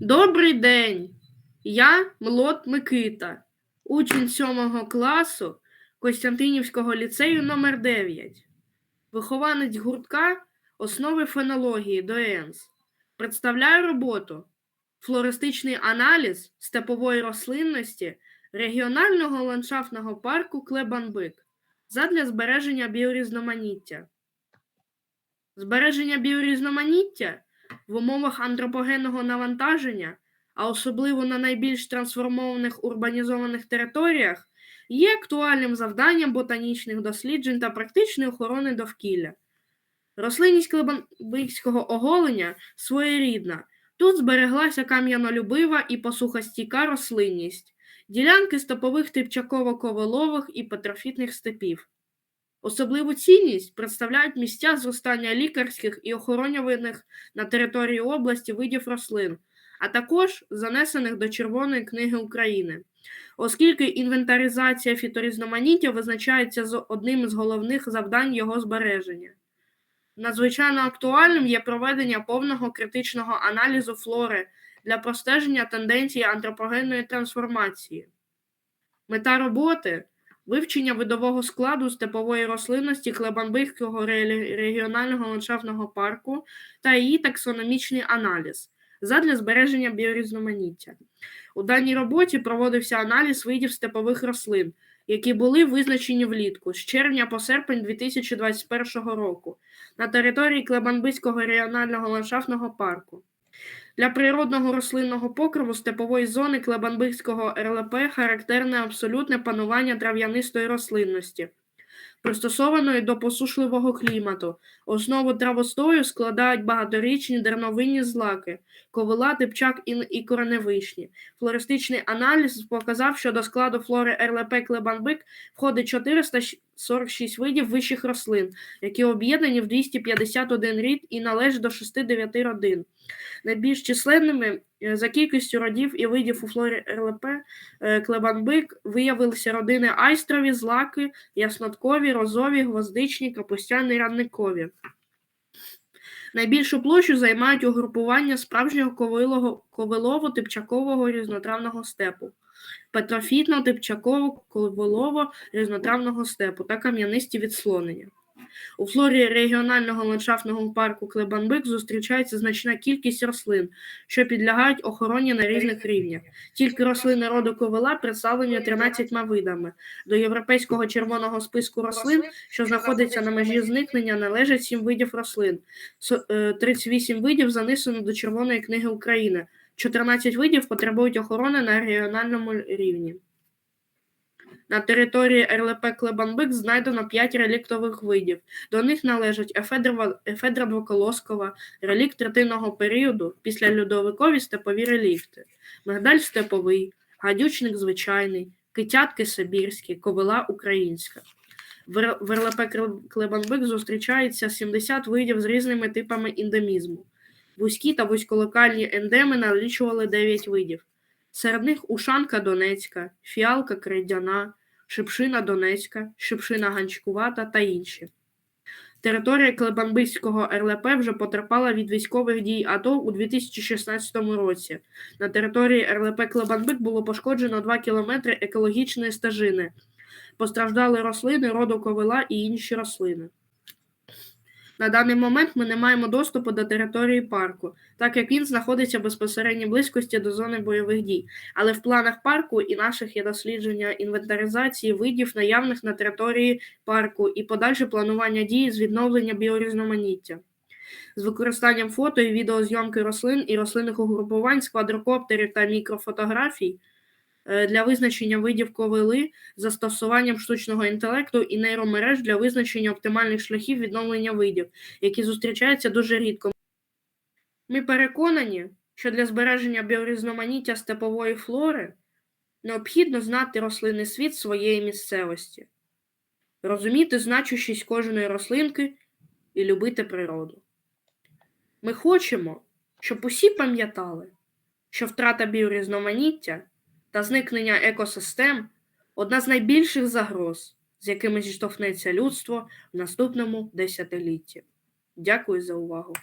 Добрий день! Я Млот Микита, учень 7 класу Костянтинівського ліцею номер 9 вихованець гуртка Основи фенології ДОЕНС. Представляю роботу Флористичний аналіз степової рослинності регіонального ландшафтного парку Клебанбик задля збереження біорізноманіття. Збереження біорізноманіття в умовах антропогенного навантаження, а особливо на найбільш трансформованих урбанізованих територіях, є актуальним завданням ботанічних досліджень та практичної охорони довкілля. Рослинність Клебанбикського оголення своєрідна. Тут збереглася кам'янолюбива і посухостійка рослинність, ділянки стопових типчаково-коволових і петрофітних степів. Особливу цінність представляють місця зростання лікарських і охоронюваних на території області видів рослин, а також занесених до Червоної книги України, оскільки інвентаризація фіторізноманіття визначається з одним з головних завдань його збереження. Надзвичайно актуальним є проведення повного критичного аналізу флори для простеження тенденцій антропогенної трансформації. Мета роботи вивчення видового складу степової рослинності Клебанбихського регіонального ландшафтного парку та її таксономічний аналіз задля збереження біорізноманіття. У даній роботі проводився аналіз видів степових рослин, які були визначені влітку з червня по серпень 2021 року на території Клебанбицького регіонального ландшафтного парку. Для природного рослинного покриву степової зони Клебанбихського РЛП характерне абсолютне панування трав'янистої рослинності, пристосованої до посушливого клімату. Основу травостою складають багаторічні дерновинні злаки, ковила, типчак і кореневишні. Флористичний аналіз показав, що до складу флори РЛП Клебанбик входить 446 видів вищих рослин, які об'єднані в 251 рід і належать до 6-9 родин. Найбільш численними за кількістю родів і видів у флорі РЛП е, Клебанбик виявилися родини айстрові, злаки, ясноткові, розові, гвоздичні, капустяні, радникові. Найбільшу площу займають угрупування справжнього ковилово типчакового різнотравного степу, петрофітно типчаково ковилово різнотравного степу та кам'янисті відслонення. У флорі регіонального ландшафтного парку Клебанбик зустрічається значна кількість рослин, що підлягають охороні на різних рівнях. Тільки рослини роду ковила представлені 13 видами. До європейського червоного списку рослин, що знаходиться на межі зникнення, належать 7 видів рослин, 38 е, видів занесено до Червоної книги України, 14 видів потребують охорони на регіональному рівні. На території РЛП Клебанбик знайдено 5 реліктових видів. До них належать ефедра двоколоскова, релікт третинного періоду, післяльодовикові степові релікти, мигдаль степовий, гадючник звичайний, китятки сибірські, ковила українська. В РЛП Клебанбик зустрічається 70 видів з різними типами ендемізму. Вузькі та вузьколокальні ендеми налічували 9 видів. Серед них Ушанка Донецька, Фіалка Крейдяна, Шипшина Донецька, Шипшина Ганчкувата та інші. Територія Клебанбиського РЛП вже потерпала від військових дій АТО у 2016 році. На території РЛП Клебанбик було пошкоджено 2 кілометри екологічної стежини. Постраждали рослини, роду ковила і інші рослини. На даний момент ми не маємо доступу до території парку, так як він знаходиться в безпосередній близькості до зони бойових дій. Але в планах парку і наших є дослідження інвентаризації видів, наявних на території парку, і подальше планування дій з відновлення біорізноманіття. З використанням фото і відеозйомки рослин і рослинних угрупувань з квадрокоптерів та мікрофотографій. Е, для визначення видів ковили застосуванням штучного інтелекту і нейромереж для визначення оптимальних шляхів відновлення видів, які зустрічаються дуже рідко. Ми переконані, що для збереження біорізноманіття степової флори необхідно знати рослинний світ своєї місцевості, розуміти значущість кожної рослинки і любити природу. Ми хочемо, щоб усі пам'ятали, що втрата біорізноманіття та зникнення екосистем одна з найбільших загроз, з якими зіштовхнеться людство в наступному десятилітті. Дякую за увагу!